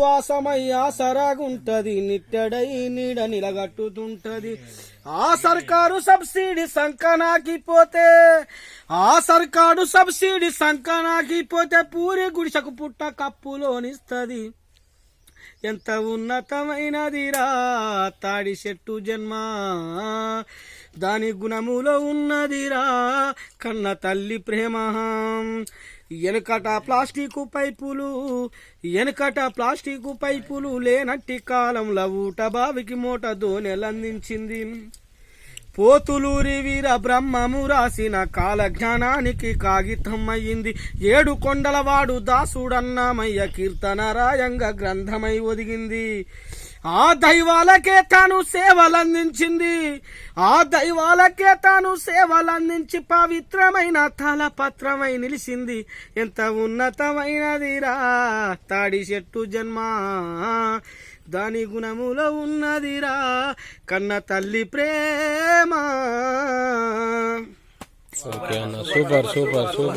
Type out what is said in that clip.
వాసమై ఆసరాగుంటది నిట్టడై నీడ నిలగట్టుతుంటది. ఆ సర్కారు సబ్సిడీ సంకనాకిపోతే ఆ సర్కారు సబ్సిడీ సంకనాకిపోతే పూరి గుడిసెకు పుట్ట కప్పులోనిస్తది. ఎంత ఉన్నతమైనదిరా తాడి చెట్టు జన్మ. దాని గుణములో ఉన్నదిరా కన్న తల్లి ప్రేమ. వెనుకట ప్లాస్టిక్ పైపులు వెనుకట ప్లాస్టిక్ పైపులు లేనట్టి కాలంలో ఊట బావికి మూట దోనెలందించింది పోతులూరి వీర బ్రహ్మము రాసిన కాల జ్ఞానానికి కాగితం అయ్యింది ఏడు కొండలవాడు దాసుడన్నామయ్య కీర్తన రాయంగ గ్రంథమై ఒదిగింది. ఆ దైవాలకే తాను సేవలందించింది. ఆ దైవాలకే తాను సేవలందించి పవిత్రమైన తలపత్రమై నిలిచింది. ఎంత ఉన్నతమైనదిరా తాడి చెట్టు జన్మ. దాని గుణములో ఉన్నదిరా కన్న తల్లి ప్రేమ. ఓకే అన్న. Super super super.